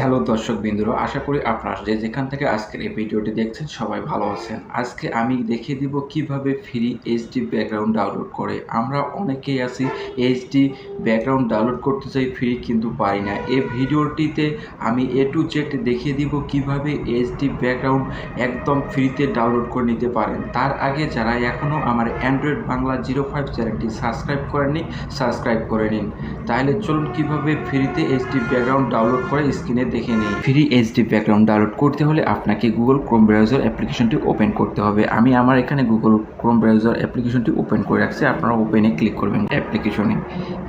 Hello দর্শক বিন্দুরা, আশা করি আপনারা যে যেখান থেকে আজকের এই ভিডিওটি দেখছেন সবাই ভালো আছেন। আজকে আমি দেখিয়ে দিব কীভাবে ফ্রি এইচডি ব্যাকগ্রাউন্ড ডাউনলোড করে। আমরা অনেকেই আছি এইচডি ব্যাকগ্রাউন্ড ডাউনলোড করতে চাই ফ্রি কিন্তু পারি না। এই ভিডিওটিতে আমি এ টু জেড দেখিয়ে দিব কীভাবে এইচডি ব্যাকগ্রাউন্ড একদম ফ্রিতে ডাউনলোড করে নিতে পারেন। তার আগে যারা এখনও আমার অ্যান্ড্রয়েড বাংলা জিরো ফাইভ চ্যানেলটি সাবস্ক্রাইব করেননি সাবস্ক্রাইব করে নিন। তাহলে চলুন কীভাবে ফ্রিতে এইচডি ব্যাকগ্রাউন্ড ডাউনলোড করে স্ক্রিনে দেখে নিই। ফ্রি এইচডি ব্যাকগ্রাউন্ড ডাউনলোড করতে হলে আপনাকে গুগল ক্রোম ব্রাউজার অ্যাপ্লিকেশনটি ওপেন করতে হবে। আমি আমার এখানে গুগল ক্রোম ব্রাউজার অ্যাপ্লিকেশনটি ওপেন করে রাখছি। আপনারা ওপেনে ক্লিক করবেন অ্যাপ্লিকেশনে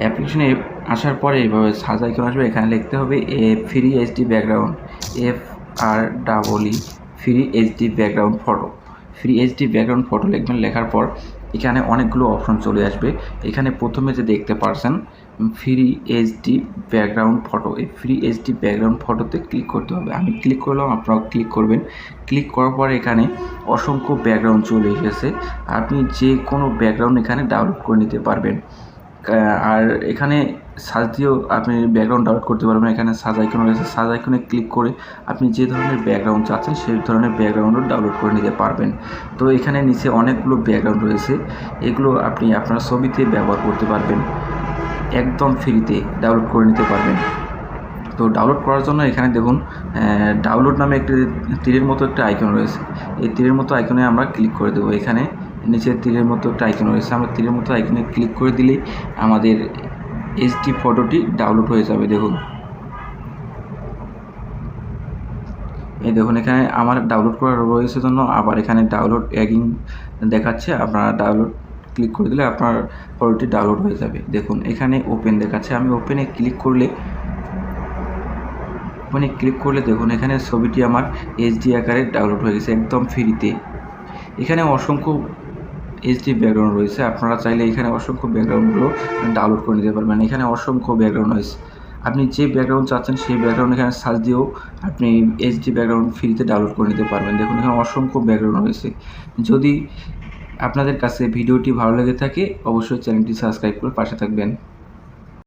অ্যাপ্লিকেশনে আসার পরে এইভাবে সাজা আইকন আসবে। এখানে লিখতে হবে এ free HD background F R double E, free HD background photo free HD background photo লিখবেন। লেখার পর এখানে অনেকগুলো অপশন চলে আসবে। এখানে প্রথমে যে দেখতে পারছেন ফ্রি এইচডি ব্যাকগ্রাউন্ড ফটো এই ফ্রি এইচডি ব্যাকগ্রাউন্ড ফটোতে ক্লিক করতে হবে। আমি ক্লিক করলাম, আপনারাও ক্লিক করবেন। ক্লিক করার পর এখানে অসংখ্য ব্যাকগ্রাউন্ড চলে এসেছে। আপনি যে কোনো ব্যাকগ্রাউন্ড এখানে ডাউনলোড করে নিতে পারবেন। আর এখানে সার্চ দিয়েও আপনি ব্যাকগ্রাউন্ড ডাউনলোড করতে পারবেন। এখানে সাজ আইকন রয়েছে। সাজ আইকনে ক্লিক করে আপনি যে ধরনের ব্যাকগ্রাউন্ড চাচ্ছেন, সেই ধরনের ব্যাকগ্রাউন্ডও ডাউনলোড করে নিতে পারবেন। তো এখানে নিচে অনেকগুলো ব্যাকগ্রাউন্ড রয়েছে। এগুলো আপনি আপনার ছবিতে ব্যবহার করতে পারবেন। একদম ফ্রিতে ডাউনলোড করে নিতে পারবেন। তো ডাউনলোড করার জন্য এখানে দেখুন ডাউনলোড নামে একটি তীরের মতো একটা আইকন রয়েছে। এই তীরের মতো আইকনে আমরা ক্লিক করে দেবো। এখানে নিচে তীরের মতো একটা আইকন রয়েছে। আমরা তীরের মতো আইকনে ক্লিক করে দিলেই আমাদের এইচডি ফটোটি ডাউনলোড হয়ে যাবে, দেখুন। এই দেখুন, এখানে আমার ডাউনলোড করা রয়েছে জন্য আবার এখানে ডাউনলোড অ্যাগিং দেখাচ্ছে। আপনারা ডাউনলোড ক্লিক করে দিলে আপনার ফটোটি ডাউনলোড হয়ে যাবে। দেখুন, এখানে ওপেন দেখাচ্ছে। আমি ওপেনে ক্লিক করলে ওপেনে ক্লিক করলে দেখুন, এখানে ছবিটি আমার এইচডি আকারে ডাউনলোড হয়ে গেছে, একদম ফ্রিতে এখানে অসংখ্য এইচডি ব্যাকগ্রাউন্ড রয়েছে। আপনারা চাইলে এখানে অসংখ্য ব্যাকগ্রাউন্ডগুলো ডাউনলোড করে নিতে পারবেন। এখানে অসংখ্য ব্যাকগ্রাউন্ড রয়েছে। আপনি যে ব্যাকগ্রাউন্ড চাচ্ছেন, সেই ব্যাকগ্রাউন্ড এখানে সার্চ দিয়েও আপনি এইচডি ব্যাকগ্রাউন্ড ফ্রিতে ডাউনলোড করে নিতে পারবেন। দেখুন, এখানে অসংখ্য ব্যাকগ্রাউন্ড রয়েছে। যদি আপনাদের কাছে ভিডিওটি ভালো লেগে থাকে, অবশ্যই চ্যানেলটি সাবস্ক্রাইব করে পাশে থাকবেন।